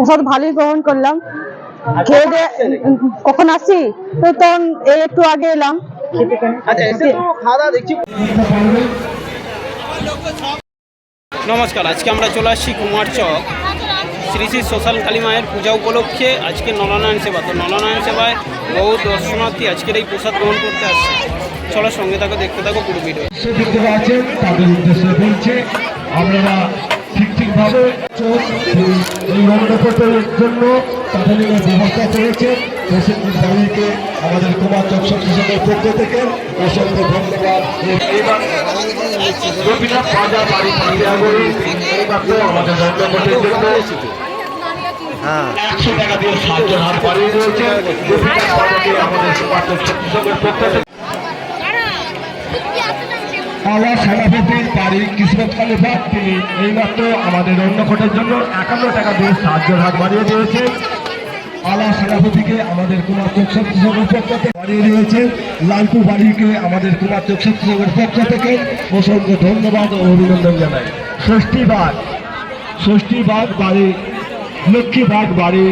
প্রসাদ ভালোই গ্রহণ করলাম। খেয়ে দিয়ে কখন আসছি? তো তখন এই একটু আগে এলাম। আচ্ছা নমস্কার আজকে আমরা চলে আসছি কুমার চক। শ্রী শ্রী সোশ্যাল কালী মায়ের পূজা উপলক্ষে আজকে নলনায়ন সেবা। তো নলনায়ন সেবায় বহু দর্শনার্থী আজকের এই প্রসাদ গ্রহণ করতে আসছে। চলো সঙ্গে থাকো দেখতে থাকো পুরো ভিডিও। তাদের উদ্দেশ্যে বলছে আপনারা ঠিক ঠিকভাবে এই জন্য প্রাথমিক ব্যবস্থা করেছেন প্রেসিডেন্ট বাড়িকে আমাদের কুমার চক শক্তিশালের পক্ষ থেকে অসংখ্য ধন্যবাদ। আমাদের একশো টাকা দিয়ে সাহায্য হাত বাড়িয়ে রয়েছে আমাদের কুমার চক শক্তিশালের পক্ষ থেকে আল্লাহ সেনাপতি বাড়ি কিসমত খালিফা তিনি এইমাত্র আমাদের অন্নকোটের জন্য একান্ন টাকা দিয়ে সাহায্যের হাত বাড়িয়ে দিয়েছে আল্লাহ সেনাপতিকে আমাদের কুমার চোখ শক্তি সংঘের পক্ষ থেকে বাড়িয়ে দিয়েছে লালপু বাড়িকে আমাদের কুমার চোখ শক্তি সংঘের পক্ষ থেকে অসংখ্য ধন্যবাদ ও অভিনন্দন জানাই। ষষ্ঠীবাগ ষষ্ঠীবাগ বাড়ি লক্ষ্মীবাগ বাড়ি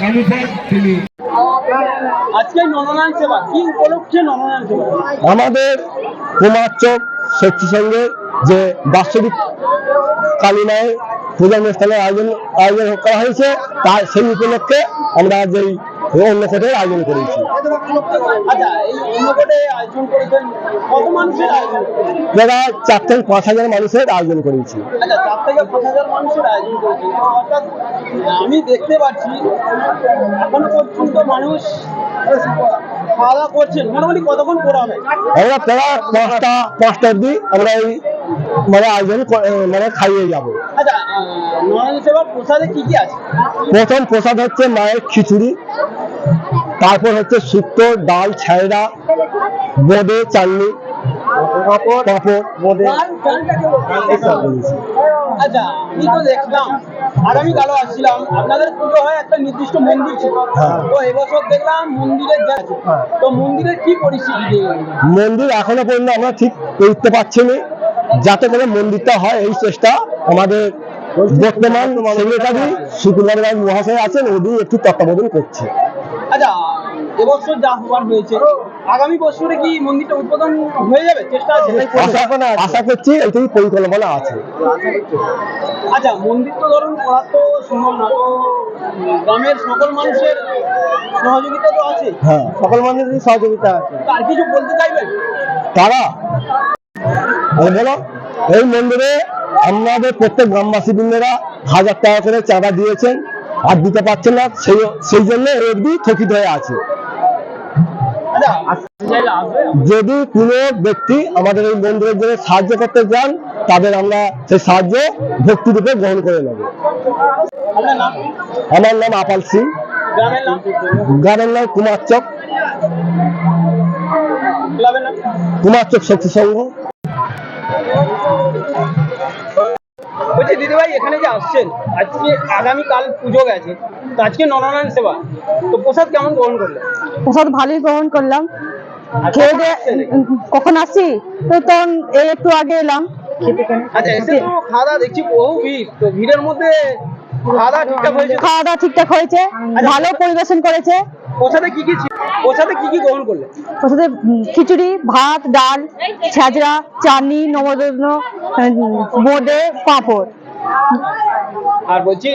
কানুবাগ তিনি আজকে নলনায়ন সেবা কি উপলক্ষে সেবা? আমাদের কুমারচক শক্তি সঙ্গে যে বাৎসরিক কালী মায়ের পূজা অনুষ্ঠানের আয়োজন আয়োজন করা হয়েছে তার সেই উপলক্ষে আমরা আজ এই অন্নকোটের আয়োজন করেছি। আচ্ছা? যারা চার থেকে পাঁচ হাজার মানুষের আয়োজন করেছি। আচ্ছা আমি দেখতে পাচ্ছি এখনও পর্যন্ত মানুষ খাওয়া দাওয়া করছেন? মোটামুটি কতক্ষণ করা হবে আমরা প্রায় পাঁচটা পাঁচটা অব্দি আমরা এই মানে আয়োজন মানে খাইয়ে যাব। আচ্ছা সেবার প্রসাদে কি কি আছে? প্রথম প্রসাদ হচ্ছে মায়ের খিচুড়ি তারপর হচ্ছে শুক্তো ডাল ছায়রা বোঁদে চাটনি পাঁপড় পাঁপড় এইসব জিনিস। আচ্ছা আমি তো দেখলাম আগামীকালও আসছিলাম আপনাদের পুজো হয় একটা নির্দিষ্ট মন্দির ছিল। তো এবছর দেখলাম মন্দিরের যা তো মন্দিরের কি পরিস্থিতি মন্দির এখনও পর্যন্ত আমরা ঠিক করতে পারছি না। যাতে করে মন্দিরটা হয় এই চেষ্টা আমাদের বর্তমান সেক্রেটারি রায় মহাশয় আছেন উনি একটু তত্ত্বাবধান করছে। আচ্ছা এবছর যা হওয়ার হয়েছে আগামী বছরে কি মন্দিরটা উদ্বোধন হয়ে যাবে? চেষ্টা আছে আশা করছি এটাই পরিকল্পনা আছে। আচ্ছা মন্দির তো ধরুন করা তো সম্ভব না তো গ্রামের সকল মানুষের সহযোগিতা তো আছে। হ্যাঁ সকল মানুষেরই সহযোগিতা আছে। তার কিছু বলতে চাইবেন? তারা? বলো এই মন্দিরে আমাদের প্রত্যেক গ্রামবাসী বৃন্দেরা হাজার টাকা করে চাঁদা দিয়েছেন আর দিতে পারছেন না সেই সেই জন্য এই অবধি থকিত হয়ে আছে। যদি কোনো ব্যক্তি আমাদের এই মন্দিরের জন্য সাহায্য করতে চান, তাদের আমরা সেই সাহায্য ভক্তিরূপে গ্রহণ করে নেব। আমার নাম আপাল সিং। গ্রামের নাম কুমারচক ক্লাবের নাম কুমারচক শক্তি সংঘ বলছি, দিদিভাই, এখানে যে আসছেন, আজকে আগামীকাল পুজো গেছে। আজকে নরনারায়ণ সেবা। তো প্রসাদ কেমন গ্রহণ করলেন প্রসাদ ভালোই গ্রহণ করলাম। খেয়ে কখন দিয়ে কখন আসছি? তো তখন এই একটু আগে এলাম। আচ্ছা এসে তো খাওয়া দাওয়া দেখছি বহু ভিড়। তো ভিড়ের মধ্যে খাওয়া দাওয়া ঠিকঠাক হয়েছে? খাওয়া দাওয়া ঠিকঠাক হয়েছে ভালো পরিবেশন করেছে। প্রসাদে কি কি প্রসাদে কি কি গ্রহণ প্রসাদে খিচুড়ি ভাত ডাল ছাজরা চাটনি নবরত্ন বোঁদে পাঁপড়। আর বলছি